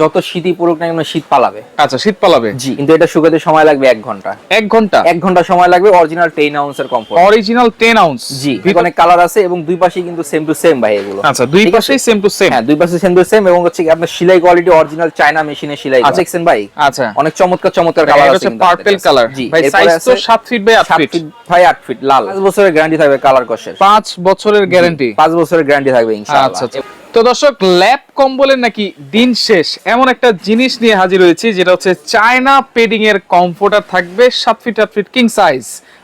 যত শীতই পড়ুক না কেন শীত পালাবে। আচ্ছা শীত পালাবে? জি কিন্তু এটা শুকাতে সময় লাগবে এক ঘণ্টা। এক ঘণ্টা? এক ঘণ্টা সময় লাগবে অরিজিনাল টেন আউন্সের কমফোর্ট অরিজিনাল টেন আউন্স জি অনেক কালার আছে এবং দুই পাশে কিন্তু সেম টু সেম ভাই এগুলো। আচ্ছা দুই আছে? পাশেই সেম টু সেম হ্যাঁ দুই পাশে সেম টু সেম এবং হচ্ছে আপনার সেলাই কোয়ালিটি অরিজিনাল চায়না মেশিনে সেলাই আচ্ছা। দেখছেন ভাই? আচ্ছা। অনেক চমৎকার চমৎকার কালার আছে পার্পল কালার জি ভাই সাইজ তো 7 ফিট বাই 8 ফিট ভাই বাই আট ফিট লাল। পাঁচ বছরের গ্যারান্টি থাকবে কালার কষের। 5 বছরের গ্যারান্টি পাঁচ বছরের গ্যারান্টি থাকবে ইনশাআল্লাহ। আচ্ছা আচ্ছা। তো দর্শক ল্যাব কম্বলের নাকি দিন শেষ। এমন একটা জিনিস নিয়ে হাজির হয়েছি যেটা হচ্ছে চায়না পেডিং এর কমফোর্টার থাকবে সাত ফিট আট ফিট কিং সাইজ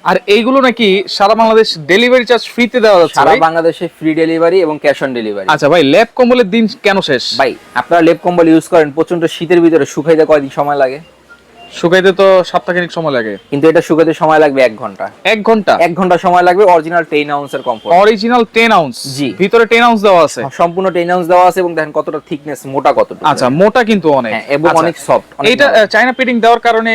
আর এইগুলো নাকি সারা বাংলাদেশ ডেলিভারি চার্জ ফ্রিতে দেওয়া যাচ্ছে সারা বাংলাদেশে ফ্রি ডেলিভারি এবং ক্যাশ অন ডেলিভারি আচ্ছা ভাই ল্যাব কম্বলের দিন কেন শেষ? ভাই আপনারা লেপ কম্বল ইউজ করেন প্রচণ্ড শীতের ভিতরে শুকাইতে কয়দিন সময় লাগে? শুকাইতে তো সপ্তাহখানিক সময় লাগে। কিন্তু এটা শুকাতে সময় লাগবে এক ঘণ্টা। এক ঘণ্টা? এক ঘণ্টা সময় লাগবে অরিজিনাল টেন আউন্সের কমফোর্ট অরিজিনাল টেন আউন্স জি। ভিতরে টেন আউন্স দেওয়া আছে? সম্পূর্ণ টেন আউন্স দেওয়া আছে এবং দেখেন কতটা থিকনেস মোটা কতটুকু। আচ্ছা মোটা কিন্তু অনেক। হ্যাঁ, এবং আচ্ছা, অনেক সফট এইটা চায়না পেডিং দেওয়ার কারণে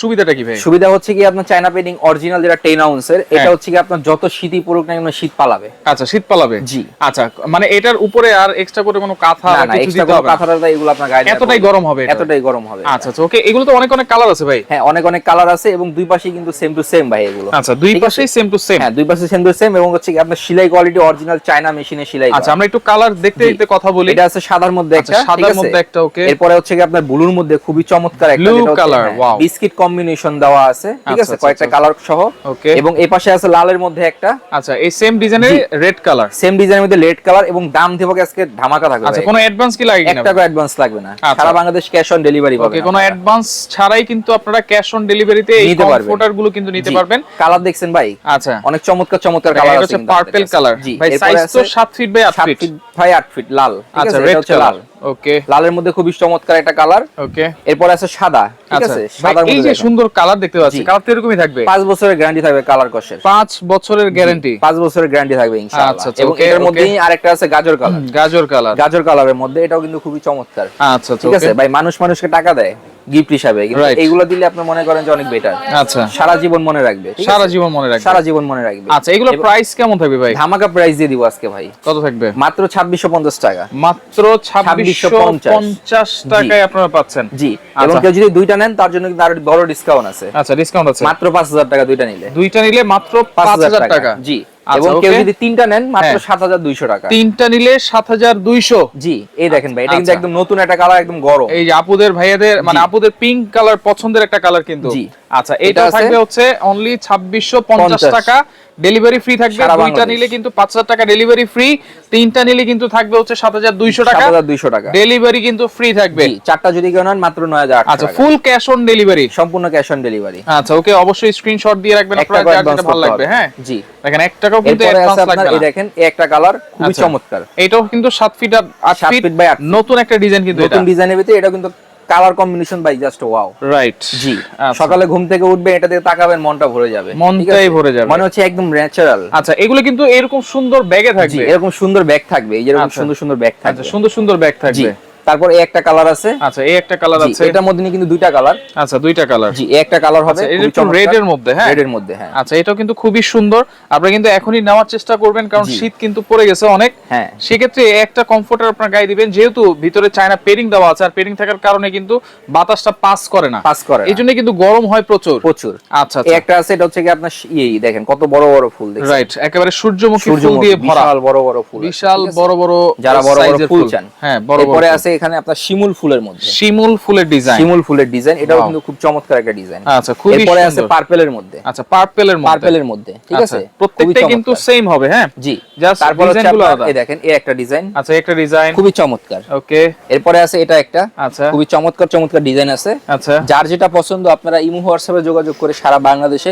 সুবিধাটা কি ভাই? সুবিধা হচ্ছে কি আপনার চায়না পেডিং অরিজিনাল যেটা টেন আউন্সের এটা হ্যাঁ। হচ্ছে কি আপনার যত শীতই পড়ুক না কেন শীত পালাবে। আচ্ছা শীত পালাবে? জি। আচ্ছা মানে এটার উপরে আর এক্সট্রা করে কোনো কাঁথা না কিছু এক্সট্রা কোনো? কাঁথাটা এগুলো আপনার গায়ে এতটাই গরম হবে এটা? এতটাই গরম হবে। আচ্ছা আচ্ছা ওকে এগুলো তো অনেক অনেক কালার আছে ভাই? হ্যাঁ অনেক অনেক কালার আছে এবং দুই পাশে কিন্তু সেম টু সেম ভাই এগুলো। আচ্ছা দুই? পাশেই সেম টু সেম হ্যাঁ দুই পাশে সেম টু সেম এবং হচ্ছে আপনার সেলাই কোয়ালিটি অরিজিনাল চায়না মেশিনে সেলাই আচ্ছা আমরা একটু কালার দেখতে দেখতে কথা বলি। এটা আছে সাদার মধ্যে আচ্ছা, একটা সাদার মধ্যে একটা, okay। এরপরে হচ্ছে কি আপনার ব্লুর মধ্যে খুবই চমৎকার একটা color, হ্যাঁ, wow। বিস্কিট কম্বিনেশন দেওয়া আছে ঠিক আচ্ছা, আছে? আচ্ছা, কয়েকটা। কালার সহ। Okay। এবং এই পাশে আছে লালের মধ্যে একটা। আচ্ছা এই সেম ডিজাইনের রেড কালার সেম ডিজাইনের মধ্যে রেড কালার এবং দাম দেবো আজকে ধামাকা থাকবে আচ্ছা কোনো অ্যাডভান্স কি লাগে এক কিনা টাকা অ্যাডভান্স লাগবে না। সারা Bangladesh cash on delivery okay কোনো অ্যাডভান্স ছাড়াই কিন্তু আপনারা ক্যাশ অন ডেলিভারিতে এই কমফোর্টারগুলো কিন্তু নিতে পারবেন। কালার দেখছেন ভাই? আচ্ছা। অনেক চমৎকার চমৎকার কালার আছে হচ্ছে পার্পল কালার ভাই সাইজ তো 7 ফিট বাই 8 ফিট বাই আট ফিট লাল আচ্ছা রেড কালার লাল। ওকে লালের মধ্যে খুবই চমৎকার একটা কালার ওকে এরপর আছে সাদা ঠিক আচ্ছা। আছে? ভাই, সাদার এই যে সুন্দর কালার দেখতে পাচ্ছি কালার তো এরকমই থাকবে। পাঁচ বছরের গ্যারান্টি থাকবে কালার কষের। পাঁচ বছরের গ্যারান্টি পাঁচ বছরের গ্যারান্টি থাকবে ইনশাআল্লাহ। আচ্ছা, আচ্ছা, এবং এর মধ্যেই আরেকটা আছে গাজর কালার গাজর কালার গাজর কালারের মধ্যে এটাও কিন্তু খুবই চমৎকার। আচ্ছা আচ্ছা ঠিক আছে? ভাই মানুষ মানুষকে টাকা দেয়। গিফট হিসাবে। এইগুলো দিলে আপনি মনে করেন যে অনেক বেটার আচ্ছা। সারা জীবন মনে রাখবে সারা জীবন মনে রাখবে। সারা জীবন মনে রাখবে। আচ্ছা এগুলো প্রাইস কেমন থাকবে ভাই? ধামাকা প্রাইস দিয়ে দিব আজকে ভাই। কত থাকবে? মাত্র ছাব্বিশশো পঞ্চাশ টাকা। মাত্র ছাব্বিশশো 2650 পঞ্চাশ। টাকায় আপনারা পাচ্ছেন। জি। এবং আচ্ছা। কেউ যদি দুইটা নেন তার জন্য কিন্তু আরও বড় ডিসকাউন্ট আছে। আচ্ছা ডিসকাউন্ট আছে। মাত্র পাঁচ হাজার টাকা দুইটা নিলে। দুইটা নিলে মাত্র পাঁচ পাঁচ হাজার হাজার টাকা। জি। এবং কেউ যদি তিনটা নেন মাত্র হ্যাঁ। সাত হাজার দুইশো টাকা তিনটা নিলে সাত হাজার দুইশো জি এই দেখেন ভাই এটা কিন্তু আচ্ছা। একদম নতুন একটা কালার একদম গরম এই যে আপুদের ভাইয়াদের মানে আপুদের পিঙ্ক কালার পছন্দের একটা কালার কিন্তু জি। আচ্ছা এটা থাকবে হচ্ছে অনলি ছাব্বিশশো পঞ্চাশ টাকা। ডেলিভারি ফ্রি থাকবে। দুইটা নিলে কিন্তু পাঁচ হাজার টাকা ডেলিভারি ফ্রি তিনটা নিলে কিন্তু থাকবে হচ্ছে সাত হাজার দুইশো সাত টাকা হাজার দুইশো টাকা। ডেলিভারি কিন্তু ফ্রি থাকবে। চারটা যদি কেউ নেন মাত্র নয় হাজার আচ্ছা ফুল ক্যাশ অন ডেলিভারি সম্পূর্ণ ক্যাশ অন ডেলিভারি আচ্ছা ওকে অবশ্যই স্ক্রিনশট দিয়ে রাখবেন আপনারা যেটা ভালো লাগবে হ্যাঁ? জি। দেখেন এক টাকাও কিন্তু অ্যাডভান্স লাগবে এই না। দেখেন এই একটা কালার খুবই আচ্ছা। চমৎকার। এটাও কিন্তু সাত ফিট আর আট ফিট feet by নতুন একটা ডিজাইন কিন্তু এটা। নতুন ডিজাইনের ভিতরে এটা কিন্তু কালার কম্বিনেশন বাই জাস্ট ওয়াও রাইট জি আচ্ছা। সকালে ঘুম থেকে উঠবে এটা দিয়ে তাকাবেন মনটা ভরে যাবে। মনটাই ভরে যাবে। মানে হচ্ছে একদম ন্যাচারাল আচ্ছা এগুলো কিন্তু এরকম সুন্দর ব্যাগে থাকবে। এরকম সুন্দর ব্যাগ থাকবে এই যেরকম আচ্ছা। সুন্দর সুন্দর ব্যাগ আচ্ছা থাকবে। সুন্দর সুন্দর ব্যাগ থাকবে। তারপর এই একটা কালার আছে। আচ্ছা এই একটা কালার আছে। এটার মধ্যে কিন্তু দুইটা কালার আচ্ছা দুইটা কালার জি একটা কালার হবে আচ্ছা, এটা red এর মধ্যে, হ্যাঁ? রেড এর মধ্যে হ্যাঁ। আচ্ছা এটাও কিন্তু খুবই সুন্দর। আপনারা কিন্তু এখনই নেওয়ার চেষ্টা করবেন কারণ শীত কিন্তু পড়ে গেছে অনেক। হ্যাঁ। সেক্ষেত্রে একটা কমফোর্টার আপনার গায়ে দিবেন যেহেতু ভিতরে চায়না পেডিং দেওয়া আছে আর পেডিং থাকার কারণে কিন্তু বাতাসটা পাস করে না। পাস করে এই জন্য কিন্তু গরম হয় প্রচুর। প্রচুর। আচ্ছা আচ্ছা। একটা আছে এটা হচ্ছে কি আপনার ইয়ে দেখেন কত বড় বড় ফুল দেখছেন? রাইট একেবারে সূর্যমুখী ফুল দিয়ে ভরা। বিশাল বড় বড় ফুল বিশাল বড় বড় যারা বড় বড় ফুল চান। হ্যাঁ বড় বড় আছে এখানে আপনার শিমুল ফুলের মধ্যে। শিমুল ফুলের ডিজাইন। শিমুল ফুলের ডিজাইন এটাও কিন্তু খুব চমৎকার একটা ডিজাইন। আচ্ছা খুবই এরপরে আছে পার্পেলের মধ্যে। আচ্ছা পার্পেলের মধ্যে। পার্পেলের মধ্যে ঠিক আচ্ছা, আছে? খুবই প্রত্যেকটাই কিন্তু সেম হবে হ্যাঁ? জি Just তারপর হচ্ছে design গুলো আপনার- আলাদা। এই দেখেন এই একটা ডিজাইন। আচ্ছা একটা ডিজাইন। খুবই চমৎকার। ওকে এরপরে আছে এটা একটা। আচ্ছা। খুবই চমৎকার চমৎকার ডিজাইন আছে। আচ্ছা। যার যেটা পছন্দ আপনারা ইমো হোয়াটসঅ্যাপে যোগাযোগ করে সারা বাংলাদেশে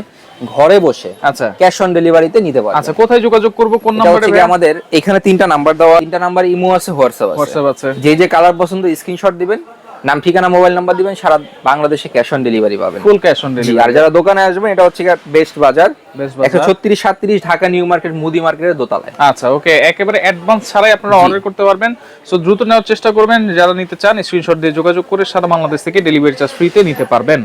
ঘরে বসে আচ্ছা। ক্যাশ অন ডেলিভারিতে নিতে পারবেন আচ্ছা কোথায় যোগাযোগ করব? কোন নাম্বারে আমাদের এখানে তিনটা নাম্বার দেওয়া তিনটা নাম্বার ইমো আছে হোয়াটসঅ্যাপ আছে। হোয়াটসঅ্যাপ আছে। যে যে কালার পছন্দ স্ক্রিনশট দিবেন। নাম ঠিকানা মোবাইল নাম্বার দিবেন সারা বাংলাদেশে ক্যাশ অন ডেলিভারি পাবেন। ফুল ক্যাশ অন ডেলিভারি আর যারা দোকানে আসবেন এটা হচ্ছে বেস্ট বাজার একশো ছত্রিশ সাতত্রিশ ঢাকা নিউ মার্কেট মুদি মার্কেটের দোতলায়। আচ্ছা ওকে একেবারে অ্যাডভান্স ছাড়াই আপনারা অর্ডার করতে পারবেন। সো দ্রুত নেওয়ার চেষ্টা করবেন। যারা নিতে চান স্ক্রিনশট দিয়ে যোগাযোগ করে সারা বাংলাদেশ থেকে ডেলিভারি চার্জ ফ্রিতে নিতে পারবেন।